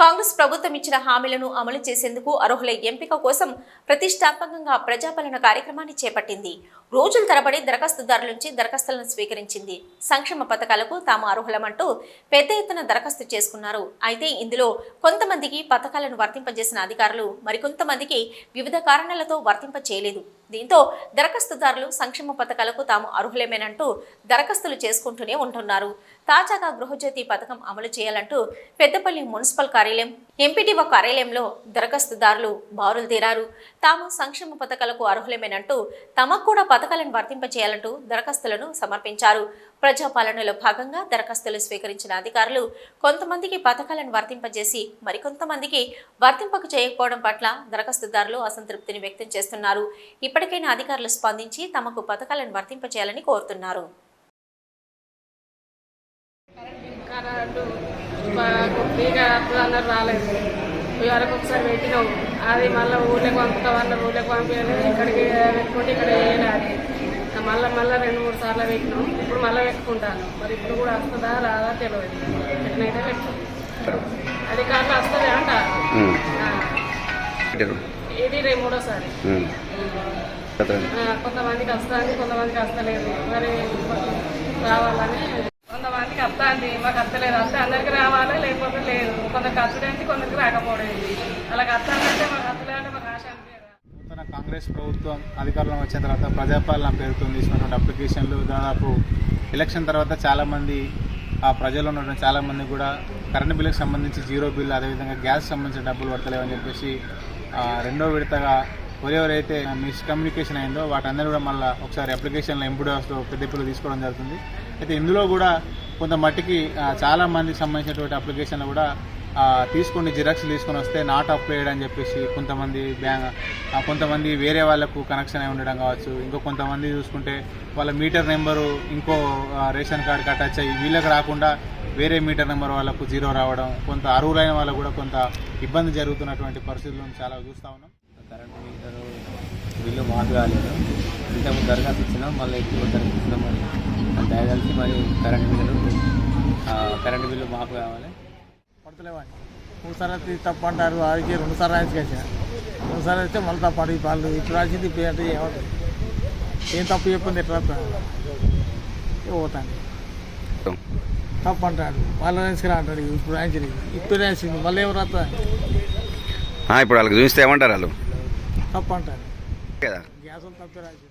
కాంగ్రెస్ ప్రభుత్వం ఇచ్చిన హామీలను అమలు చేసేందుకు అర్హుల ఎంపిక కోసం ప్రతిష్టాత్మకంగా ప్రజాపాలన కార్యక్రమాన్ని చేపట్టింది. రోజుల తరబడి దరఖాస్తుదారుల నుంచి దరఖాస్తులను స్వీకరించింది. సంక్షేమ పథకాలకు తాము అర్హులమంటూ పెద్ద ఎత్తున దరఖాస్తు చేసుకున్నారు. అయితే ఇందులో కొంతమందికి పథకాలను వర్తింపజేసిన అధికారులు మరికొంతమందికి వివిధ కారణాలతో వర్తింప చేయలేదు దీంతో దరఖాస్తుదారులు సంక్షేమ పథకాలకు తాము అర్హులేమేనంటూ దరఖాస్తులు చేసుకుంటూనే ఉంటున్నారు. తాజాగా గృహజ్యోతి పథకం అమలు చేయాలంటూ పెద్దపల్లి మున్సిపల్ కార్యాలయం ఎంపీటీఓ కార్యాలయంలో దరఖాస్తుదారులు బారులు తీరారు. తాము సంక్షేమ పథకాలకు అర్హులేమేనంటూ తమకు కూడా పథకాలను వర్తింపచేయాలంటూ దరఖాస్తులను సమర్పించారు. ప్రజాపాలనలో భాగంగా దరఖాస్తులు స్వీకరించిన అధికారులు కొంతమందికి పథకాలను వర్తింపజేసి మరికొంతమందికి వర్తింపక చేయకపోవడం పట్ల దరఖాస్తుదారులు అసంతృప్తిని వ్యక్తం చేస్తున్నారు. ఇప్పటికైనా అధికారులు స్పందించి తమకు పథకాలను వర్తింపజేయాలని కోరుతున్నారు. ఫ్రీగా వస్తుంది రాలేదు వరకు ఒకసారి పెట్టినాం అది మళ్ళీ ఊళ్ళకి పంపుతా వాళ్ళ ఊళ్ళకి పంపించాలి ఇక్కడికి పెట్టుకుంటే ఇక్కడ వేయాలి మళ్ళీ మళ్ళీ రెండు మూడు సార్లు పెట్టినాం. ఇప్పుడు మళ్ళీ పెట్టుకుంటాను. మరి ఇప్పుడు కూడా వస్తుందా రాదా తెలియదు. ఎట్లయితే పెట్టాం. అది కాక వస్తుంది అంట. ఇది మూడోసారి. కొంతమందికి వస్తుంది కొంతమందికి వస్తలేదు. మరి రావాలని. కొంతమందికి వస్తుంది మాకు వస్తలేదు. వస్తే అందరికి రావాలి లేకపోతే లేదు. కొందరికి వస్తుందంటే కొందరికి రాకపోవడం అలాగ వస్తుందంటే కాంగ్రెస్ ప్రభుత్వం అధికారంలో వచ్చిన తర్వాత ప్రజాపాలన పేరుతో తీసుకున్నటువంటి అప్లికేషన్లు దాదాపు ఎలక్షన్ తర్వాత చాలామంది ఆ ప్రజలు ఉన్నటువంటి చాలామంది కూడా కరెంటు బిల్లుకి సంబంధించి జీరో బిల్లు అదేవిధంగా గ్యాస్ సంబంధించిన డబ్బులు పడతలేవని చెప్పేసి రెండో విడతగా ఎవరెవరైతే మిస్కమ్యూనికేషన్ అయిందో వాటందరూ కూడా మళ్ళీ ఒకసారి అప్లికేషన్లో ఎంపీడీఎస్లో పెద్ద పిల్లలు తీసుకోవడం జరుగుతుంది. అయితే ఇందులో కూడా కొంత మట్టికి చాలామందికి సంబంధించినటువంటి అప్లికేషన్లు కూడా తీసుకొని జిరాక్స్ తీసుకొని వస్తే నాట్ అప్లైడ్ అని చెప్పేసి కొంతమంది బ్యాంక్ కొంతమంది వేరే వాళ్ళకు కనెక్షన్ అయి ఉండడం కావచ్చు. ఇంకో కొంతమంది చూసుకుంటే వాళ్ళ మీటర్ నెంబరు ఇంకో రేషన్ కార్డుకి అటాచ్ అయ్యి వీళ్ళకి రాకుండా వేరే మీటర్ నెంబర్ వాళ్ళకు జీరో రావడం కొంత అర్హులైన వాళ్ళకు కూడా కొంత ఇబ్బంది జరుగుతున్నటువంటి పరిస్థితులను చాలా చూస్తూ ఉన్నాం. కరెంట్ మీటరు బిల్లు మాకు కాలేదు ఇంతకుముందు దరఖాస్తు ఇచ్చినాం మళ్ళీ ఎక్కువ దరఖాస్తు ఇచ్చినాం మరి. అది మరి కరెంట్ బిల్లు కరెంట్ బిల్లు మాకు కావాలి. మూడు సార్లు అయితే తప్పు అంటారు. అది రెండు సార్లు రాసి కలిసిన రెండు సార్లు అయితే మళ్ళీ తప్పు అంటారు వాళ్ళు ఇప్పుడు రాసింది ఇప్పుడు అంటే ఏమవుతుంది? ఏం తప్పు చెప్పింది ఎట్లా పోతాను తప్పు అంటాడు వాళ్ళు రాసుకురా అంటాడు ఇప్పుడు రాయించలేదు ఇప్పుడు రాసింది. మళ్ళీ రాస్తా ఆ, ఇప్పుడు వాళ్ళకి చూస్తే ఏమంటారు వాళ్ళు? తప్పు కదా. గ్యాస్ తప్పు రాసింది.